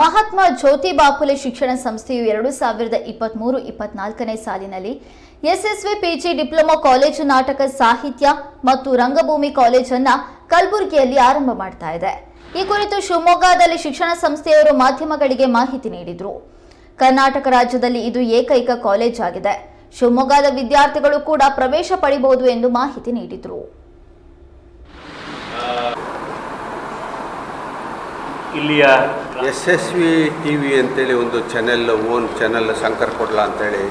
ಮಹಾತ್ಮ ಜ್ಯೋತಿ ಬಾಪುಲೆ ಶಿಕ್ಷಣ ಸಂಸ್ಥೆಯು ಎರಡು ಸಾವಿರದ ಇಪ್ಪತ್ಮೂರು, ಇಪ್ಪತ್ನಾಲ್ಕನೇ ಸಾಲಿನಲ್ಲಿ ಎಸ್ಎಸ್ವಿ, ಪಿಜಿ ಡಿಪ್ಲೊಮಾ ಕಾಲೇಜು ನಾಟಕ ಸಾಹಿತ್ಯ ಮತ್ತು ರಂಗಭೂಮಿ ಕಾಲೇಜನ್ನ ಕಲಬುರಗಿಯಲ್ಲಿ ಆರಂಭ ಮಾಡ್ತಾ ಇದೆ. ಈ ಕುರಿತು ಶಿವಮೊಗ್ಗದಲ್ಲಿ ಶಿಕ್ಷಣ ಸಂಸ್ಥೆಯವರು ಮಾಧ್ಯಮಗಳಿಗೆ ಮಾಹಿತಿ ನೀಡಿದರು. ಕರ್ನಾಟಕ ರಾಜ್ಯದಲ್ಲಿ ಇದು ಏಕೈಕ ಕಾಲೇಜ್ ಆಗಿದೆ ಶಿವಮೊಗ್ಗದ ವಿದ್ಯಾರ್ಥಿಗಳು ಕೂಡ ಪ್ರವೇಶ ಪಡೆಯಬಹುದು ಎಂದು ಮಾಹಿತಿ ನೀಡಿದರು. ಇಲ್ಲಿಯ S S V T V ಅಂತೇಳಿ ಒಂದು channel own channel Shankar Kodla ಅಂತೇಳಿ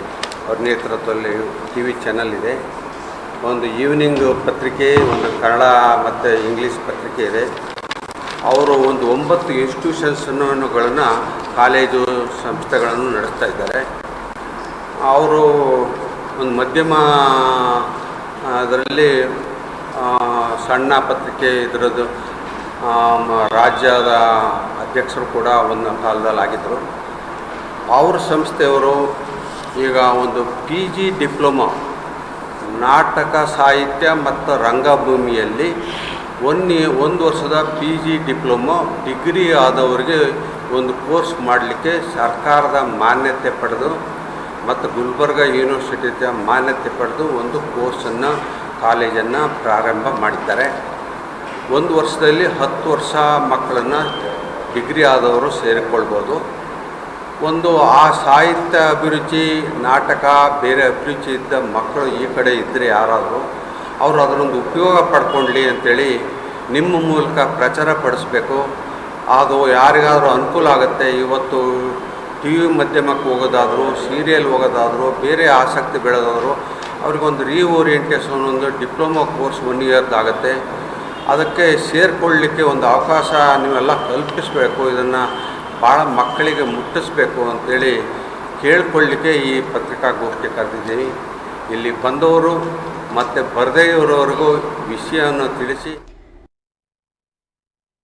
ಅವ್ರ ನೇತೃತ್ವದಲ್ಲಿ ಟಿ ವಿ ಚಾನೆಲ್ ಇದೆ. ಒಂದು ಈವ್ನಿಂಗ್ ಪತ್ರಿಕೆ, ಒಂದು ಕನ್ನಡ ಮತ್ತು ಇಂಗ್ಲೀಷ್ ಪತ್ರಿಕೆ ಇದೆ. ಅವರು ಒಂದು ಒಂಬತ್ತು ಇನ್ಸ್ಟಿಟ್ಯೂಷನ್ಸ್ಗಳನ್ನು ಕಾಲೇಜು ಸಂಸ್ಥೆಗಳನ್ನು ನಡೆಸ್ತಾ ಇದ್ದಾರೆ. ಅವರು ಒಂದು ಮಧ್ಯಮ, ಅದರಲ್ಲಿ ಸಣ್ಣ ಪತ್ರಿಕೆ ಇದರದ್ದು ರಾಜ್ಯದ ಅಧ್ಯಕ್ಷರು ಕೂಡ ಒಂದು ಕಾಲದಲ್ಲಿ ಆಗಿದ್ದರು ಅವ್ರ ಸಂಸ್ಥೆಯವರು ಈಗ ಒಂದು ಪಿ ಜಿ ಡಿಪ್ಲೊಮಾ, ನಾಟಕ ಸಾಹಿತ್ಯ ಮತ್ತು ರಂಗಭೂಮಿಯಲ್ಲಿ ಒಂದು ಒಂದು ವರ್ಷದ ಪಿ ಜಿ ಡಿಪ್ಲೊಮಾ ಡಿಗ್ರಿ ಆದವರಿಗೆ ಒಂದು ಕೋರ್ಸ್ ಮಾಡಲಿಕ್ಕೆ ಸರ್ಕಾರದ ಮಾನ್ಯತೆ ಪಡೆದು ಮತ್ತು ಗುಲ್ಬರ್ಗ ಯೂನಿವರ್ಸಿಟಿಯ ಮಾನ್ಯತೆ ಪಡೆದು ಒಂದು ಕೋರ್ಸನ್ನು, ಕಾಲೇಜನ್ನು ಪ್ರಾರಂಭ ಮಾಡಿದ್ದಾರೆ. ಒಂದು ವರ್ಷದಲ್ಲಿ ಹತ್ತು ವರ್ಷ ಮಕ್ಕಳನ್ನು ಡಿಗ್ರಿ ಆದವರು ಸೇರಿಕೊಳ್ಬೋದು. ಒಂದು ಆ ಸಾಹಿತ್ಯ ಅಭಿರುಚಿ, ನಾಟಕ, ಬೇರೆ ಅಭಿರುಚಿ ಇದ್ದ ಮಕ್ಕಳು ಈ ಕಡೆ ಇದ್ದರೆ ಯಾರಾದರೂ, ಅವರು ಅದರೊಂದು ಉಪಯೋಗ ಪಡ್ಕೊಳ್ಳಿ ಅಂತೇಳಿ ನಿಮ್ಮ ಮೂಲಕ ಪ್ರಚಾರ ಪಡಿಸ್ಬೇಕು. ಅದು ಯಾರಿಗಾದರೂ ಅನುಕೂಲ ಆಗುತ್ತೆ. ಇವತ್ತು ಟಿ ವಿ ಮಾಧ್ಯಮಕ್ಕೆ ಹೋಗೋದಾದರೂ, ಸೀರಿಯಲ್ ಹೋಗೋದಾದರೂ, ಬೇರೆ ಆಸಕ್ತಿ ಬೆಳೆದಾದರೂ ಅವ್ರಿಗೊಂದು ರೀಓರಿಯೆಂಟೇಷನ್ ಒಂದು ಡಿಪ್ಲೊಮಾ ಕೋರ್ಸ್ ಒನ್ ಇಯರ್ದಾಗುತ್ತೆ ಅದಕ್ಕೆ ಸೇರಿಕೊಳ್ಳಲಿಕ್ಕೆ ಒಂದು ಅವಕಾಶ ನೀವೆಲ್ಲ ಕಲ್ಪಿಸಬೇಕು, ಇದನ್ನು ಭಾಳ ಮಕ್ಕಳಿಗೆ ಮುಟ್ಟಿಸ್ಬೇಕು ಅಂಥೇಳಿ ಕೇಳ್ಕೊಳ್ಳಿಕ್ಕೆ ಈ ಪತ್ರಿಕಾಗೋಷ್ಠಿ ಕರೆದಿದ್ದೀವಿ. ಇಲ್ಲಿ ಬಂದವರು ಮತ್ತು ಬರದೇ ಇರೋವರೆಗೂ ವಿಷಯವನ್ನು ತಿಳಿಸಿ.